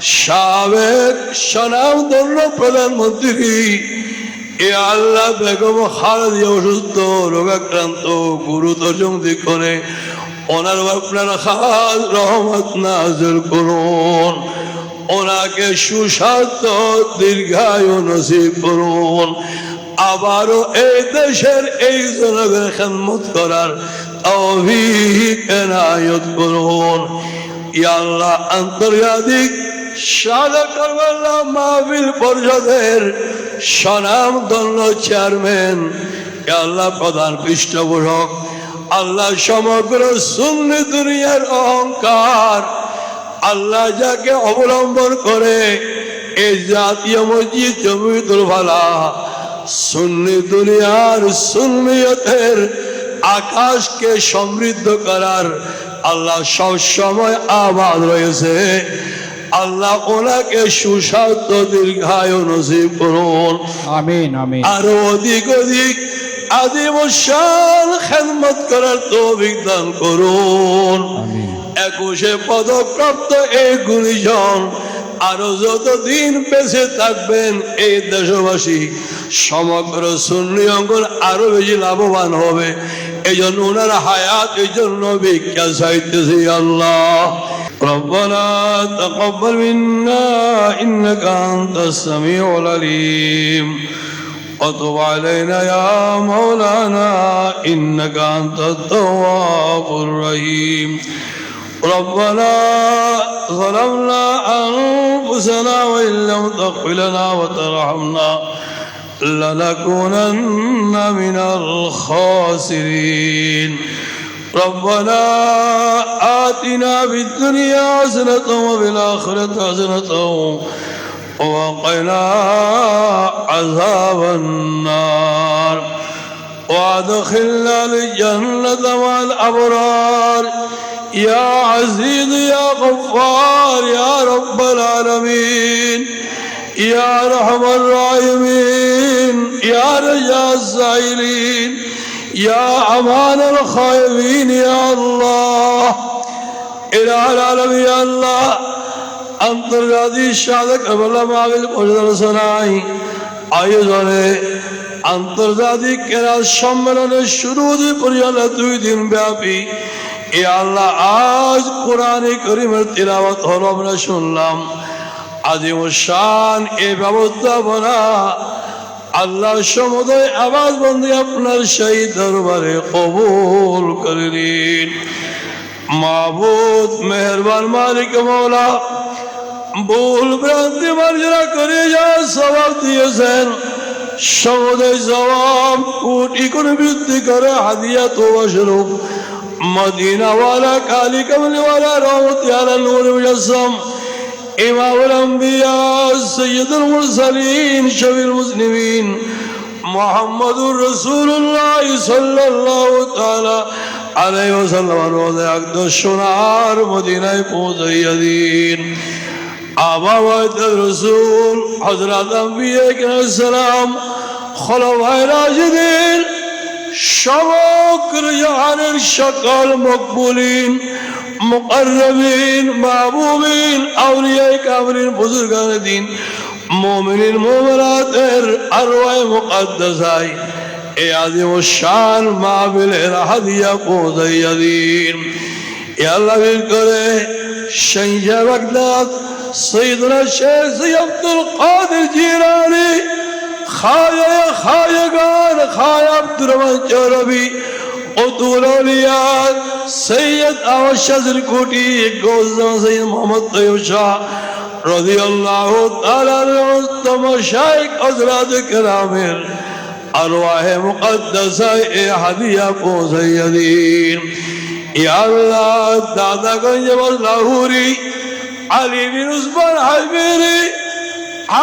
সাবেক সনাম সনামধন্য প্রধানমন্ত্রী এ আল্লাহ বেগম খালেদা অসুস্থ, রোগাক্রান্ত, গুরুতর করে ওনার আপনার খাস রহমত নাজল করুন। ওনাকে সুস্বাস্থ্য, দীর্ঘায়ু নসিব করুন। আবারও এই দেশের এই জনগণের খেদমত করার এনায়ত করুন। ইয়াল্লাহ আন্তর্জাতিক সাদা কারবাল্লা মাহফিল পরিষদের সনাম দল চেয়ারম্যান আল্লাহ প্রধান পৃষ্ঠপোষক, আল্লাহ সমগ্র সুন্নি দুনিয়ার অহংকার, আল্লাহ যাকে অবলম্বন করে এই জাতীয় মসজিদ জমিতুল ভালা সুন্নি দুনিয়ার সুন্নিয়তের আকাশকে সমৃদ্ধ করার আল্লাহ সব সময় আবাদ রয়েছে। আল্লাহ ওনাকে সুস্বাস্থ্য দীর্ঘায়ু নসিব করুন। আমিন আমিন। আরও অধিক অধিক আদিম শান খেদমত করার তৌফিক দান করুন। একুশে পদপ্রাপ্ত এই গুণীজন আরও যতদিন বেঁচে থাকবেন এই দেশবাসী সমগ্র সুন্নি অঙ্গন আরও বেশি লাভবান হবে। এই জন্য ওনার হায়াত এই জন্য ভিক্ষা চাইতেছি আল্লাহ। ربنا تقبل منا إنك أنت السميع العليم. وتب علينا يا مولانا إنك أنت التواب الرحيم. ربنا ظلمنا أنفسنا وإن لم تغفر لنا وترحمنا لنكونن من الخاسرين. ربنا آتنا في الدنيا حسنة وفي الآخرة حسنة وقنا عذاب النار. وأدخلنا الجنة مع الأبرار يا عزيز يا غفار يا رب العالمين. يا رحم الراحمين. يا رجاء السائلين. يا أمان الخائفين يا الله إلى العالم يا الله আন্তর্জাতিক সাধক আবুল্লাহ মাহবিল পরিদর্শনায় আয়োজনে আন্তর্জাতিক কেরাল সম্মেলনের শুরু হতে পরিচালনা দুই দিন ব্যাপী এ আল্লাহ আজ কোরআনে করিমের তিলাওয়াত হল আমরা শুনলাম আজিম শান এ ব্যবস্থাপনা আল্লাহ সমুদয় আবাজ বন্দী আপনার সেই দরবারে কবুল করে নিন। মাবুদ, মেহরবান মালিক মৌলা ভুল ভ্রান্তি মার্জনা করে যা সবাব দিয়েছেন। সমুদয় জবাব কোটি করে বৃদ্ধি করে হাদিয়া তো স্বরূপ মদিনাওয়ালা, কালী কমলিওয়ালা, রহমতি আলা নূর মুজাসম। إمام الأنبياء سيد المرسلين شفي المسلمين محمد رسول الله صلى الله تعالى عليه وسلم روض عقد الشنار مدينة پوزي دين آبا وعد الرسول حضرات أنبياء السلام خلفاء রাশিদিন সমগ্র জাহানের সকল মকবুলিন মুকরবিন মাহবুবিন আউলিয়াই কামরিন বুজুর্গান দিন। মোমিনিন মোমরাতের আরওয়ায় মুকদ্দাসাই এ আদিম শান মাহবিলের হাদিয়া পৌঁছাইয়া দিন। এ আল্লাহ করে শাইজা বাগদাদ, সৈয়দনা Sheikh Syed Abdul Qadir Jilani খায়া খায়াগান খায়া আব্দুর রহমান চৌরবি অতুল উদুলিয়ার সৈয়দ আহমদ শাহের কোটি গৌজাম সৈয়দ মোহাম্মদ তৈব শাহ রদি আল্লাহ তালারতম শাইক হজরাত কেরামের আরওয়াহে মুকদ্দাসায় এ হাদিয়া পৌঁছাইয়া দিন ইয়া আল্লাহ দাদাগঞ্জ লাহুরি, আলী বিন উসমান হাইবেরি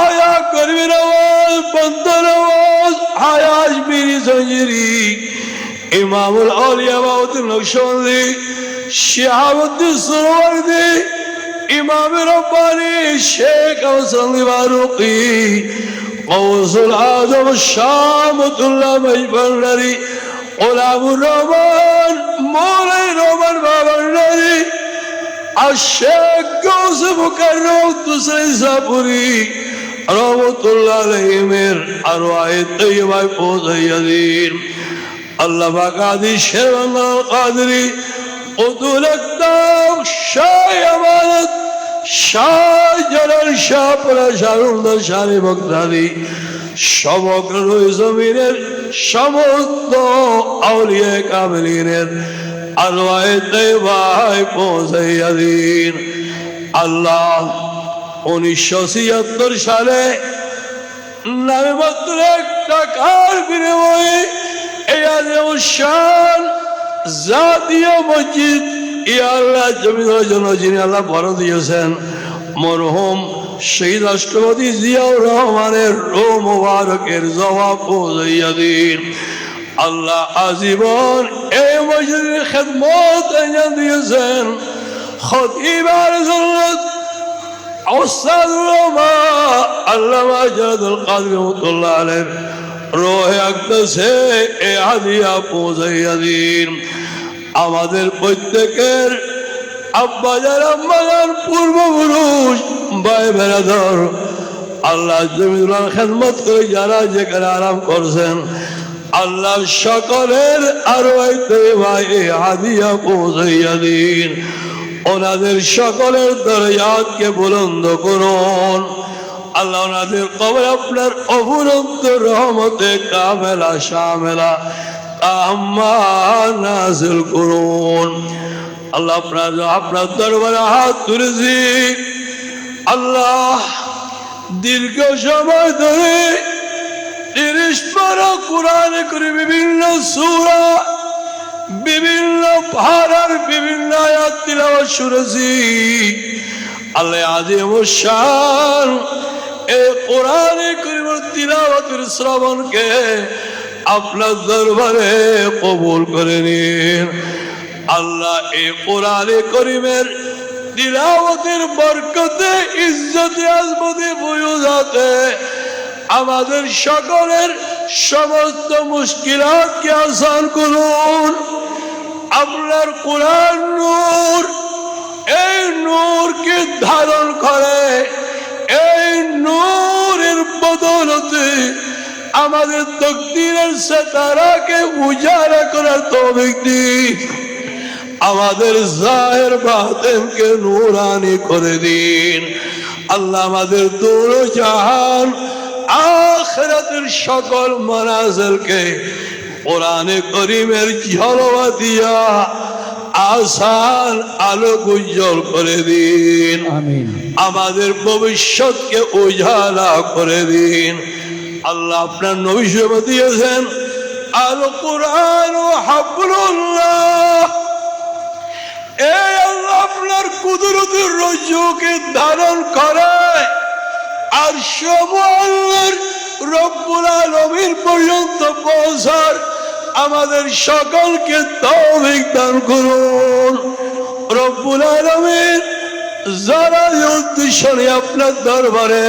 আয়া করবি নওয়াজ বন্ধ নওয়াজ আয়াজ বিরি সঞ্জিরি। ইমামুল আউলিয়া বাউদ্দিন নকশবন্দি শিহাবুদ্দিন সুরবর্দি ইমাম রব্বানি, শেখ আউসরঙ্গি বারুকি গৌসুল আজম শামতুল্লাহ মহিবান্ডারি গোলামুর রহমান মৌলাই রহমান বাবান্ডারি আর শেখ গৌস মুকাররম তুসাইন সাপুরি রহমতুল্লাহ আলহিমের আরও আয় তৈবাই পৌঁছাইয়া দিন আল্লাহ কাদি শেরাল্লাহ কাদরি অতুল একদম শাহ আমানত। শাহ জলাল শাহ পরা শাহরুল্লাহ শাহরি বকদারি সমগ্র জমিনের সমস্ত আউলিয়া কামলিনের আলোয় দেবায় পৌঁছাইয়া দিন আল্লাহ উনিশশো ছিয়াত্তর সালে নামে মাত্র এক টাকার বিনিময়ে এই আজম শান জাতীয় মসজিদ ইয়া আল্লাহ জমিনের জন্য যিনি আল্লাহ বড় দিয়েছেন মরহুম সেই রাষ্ট্রপতি জিয়াউর রহমানের রো মোবারকের জবাব পৌঁছাইয়া দিন আল্লাহ আজীবন এই মসজিদের খেদমত আঞ্জাম দিয়েছেন খতিবার জন্য أستاذ العلماء علامة جاد القادر رحمة الله عليه রোহে আকদাসে, এ আদিয়া পৌঁছাইয়া দিন আমাদের প্রত্যেকের আব্বা যার আব্বা যার পূর্বপুরুষ বাই বেড়াধর আল্লাহ জমিদুল্লাহ খেদমত করে যারা যেখানে আরাম করছেন আল্লাহ সকলের আরও হাদিয়া পৌঁছাইয়া দিন ওনাদের সকলের দরজাতকে বুলন্দ করুন। আল্লাহ ওনাদের কবর আপনার অবরন্ত রহমতে কামেলা, শামেলা নাজিল করুন। আল্লাহ আপনার আপনার দরবারে হাত তুলেছি। আল্লাহ দীর্ঘ সময় ধরে তিরিশ বারো কোরআনে করে বিভিন্ন সুরা, বিভিন্ন ভাড়ার বিভিন্ন আয়াত তিলাওয়াত শুনেছি। আল্লাহ আজিম শান এই কোরআনে করিমের তিলাওয়াতের শ্রবণকে আপনার দরবারে কবুল করে নিন। আল্লাহ এ কোরআনে করিমের তিলাওয়াতের বরকতে, ইজ্জতে, আজমতে বয়ুজাতে আমাদের সকলের সমস্ত মুশকিলাতকে আসান করুন। আপনার কোরআন নূর, এই নূরকে ধারণ করে বদলতে আমাদের তকদিরের সেতারাকে উজাড়া করার তো ব্যক্তি আমাদের জাহের বাতেনকে নূরানি করে দিন। আল্লাহ আমাদের দূর জাহান আখরাতের সকল মনাজলকে কোরআনে করিমের ঝলওয়া দিয়া আসান আলোক উজ্জ্বল করে দিন। আমাদের ভবিষ্যৎকে উজালা করে দিন। আল্লাহ আপনার নবীসম দিয়েছেন। আল কোরআন ও হাবুল্লাহ এই আল্লাহ আপনার কুদরতের রজ্জুকে ধারণ করে। আর সময়ের রব্বুল আলমীর পর্যন্ত পৌঁছার আমাদের সকলকে তৌফিক দান করুন। রব্বুল আলমীর যারা উদ্দেশ্য আপনার দরবারে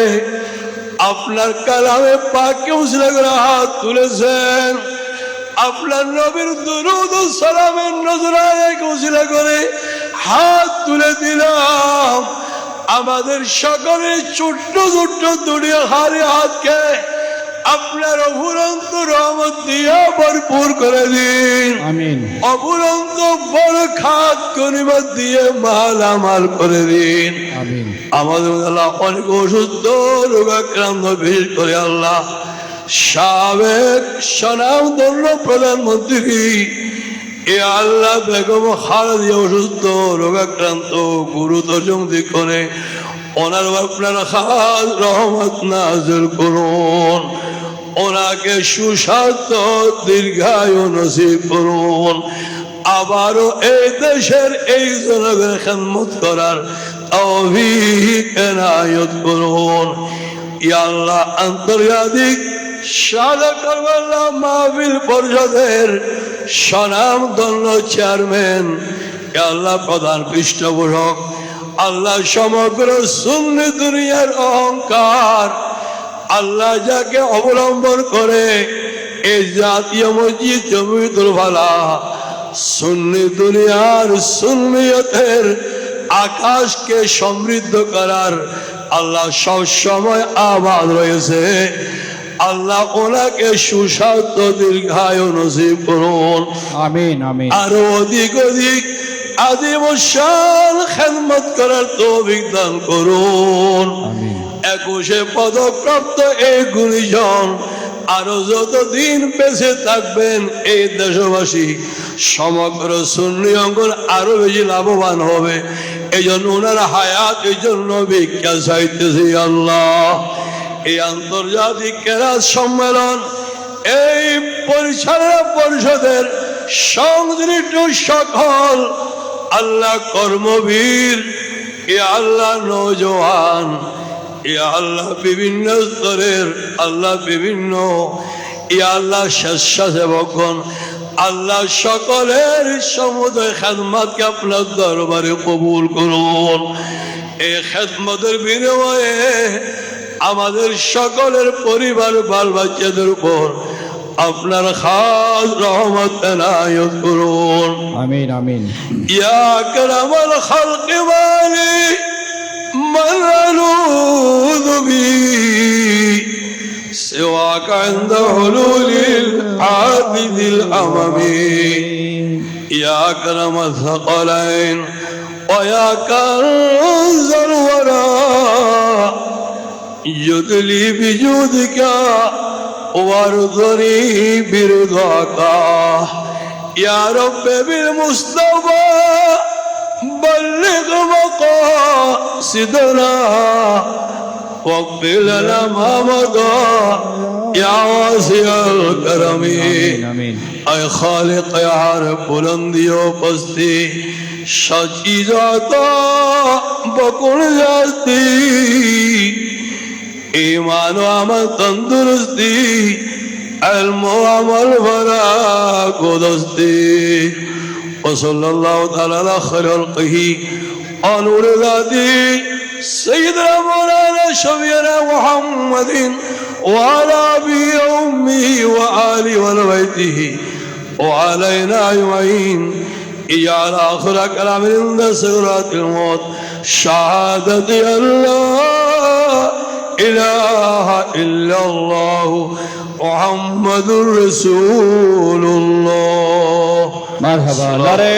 আপনার কালামে পাকে উসলে হাত তুলেছেন, আপনার নবীর দুরুদ সালামের নজরায় উসিলা করে হাত তুলে দিলাম। আমাদের সকলের ছোট্ট ছোট্ট দুনিয়া হারে হাতকে আপনার অভুরন্ত রহমত দিয়ে ভরপুর করে দিন। আমিন। অভুরন্ত বড় খাত গনিমত দিয়ে মালামাল করে দিন। আমিন। আমাদের আল্লাহ অনেক অসুস্থ রোগাক্রান্ত বিশেষ করে আল্লাহ। সাবেক সনাম সনামধন্য প্রধানমন্ত্রী এ আল্লাহ বেগম খালেদি অসুস্থ রোগাক্রান্ত গুরুতর করে ওনার আপনার খাস রহমত নাজর করুন। ওনাকে সুস্বাস্থ্য, দীর্ঘায়ু নসিব করুন। আবারও এই দেশের এই জনগণের খেদমত করার এনায়ত করুন। ইয়া আল্লাহ, আন্তর্জাতিক পরিষদের চেয়ারম্যান আল্লাহ, প্রধান আল্লাহ সমগ্র সুন্নি দুনিয়ার অহংকার আল্লাহ যাকে অবলম্বন করে এই জাতীয় মসজিদ জমিতুল ভালা সুন্নি দুনিয়ার সুন্নিয়তের আকাশকে সমৃদ্ধ করার আল্লাহ সব সময় আবাদ রয়েছে। আল্লাহ ওনাকে সুস্বাস্থ্য দীর্ঘায় নসিব করুন। আমিন আমিন। আরও অধিক অধিক আদিবসাল খেদমত করার তৌফিক দান করুন। আমিন। একুশে পদপ্রাপ্ত এই গুণীজন আরও যতদিন বেঁচে থাকবেন এই দেশবাসী, সমগ্র সুন্নি অঙ্গন আরও বেশি লাভবান হবে। এই জন্য ওনার হায়াত এই জন্য ভিক্ষা চাইতেছি আল্লাহ। এই আন্তর্জাতিক কেরাত সম্মেলন, এই পরিচালনা পরিষদের সংশ্লিষ্ট সকল আল্লাহ কর্মবীর এ আল্লাহ নৌজওয়ান ইয়া আল্লাহ বিভিন্ন স্তরের আল্লাহ বিভিন্ন ইয়া আল্লাহ স্বেচ্ছাসেবকগণ আল্লাহ সকলের সমুদয় খেদমাতকে আপনার দরবারে কবুল করুন। এই খেদমতের বিনিময়ে আমাদের সকলের পরিবার বাল বাচ্চাদের উপর আপনার খাস রহমত এনায়ত করুন। আমিন আমিন। ইয়া কারামাল খালকি মালিক من ألوذ به سواك عند حلول الحادث الأمم يا أكرم الثقلين ويا كنز الورى يدلي بجودك وارضني برضاك يا رب بالمصطفى بلغ مقاصدنا واغفر لنا ما مضى يا واسع الكرم اي خالق يا رب بلندی و پستی سچی جاتا بکڑ جاتی ایمان و عمل تندرستی علم و عمل برا کو دستی اللہ تعالی علی خیر خلقه. آنور ذاتی سيدنا مولانا شفينا محمد وعلى أبي أمه وآله وبيته وعلينا أجمعين. اجعل آخر كلام عند سكرات الموت شهادة أن لا إله إلا الله. মোহাম্মদুর রসুল্লাহ মারহাবা নারে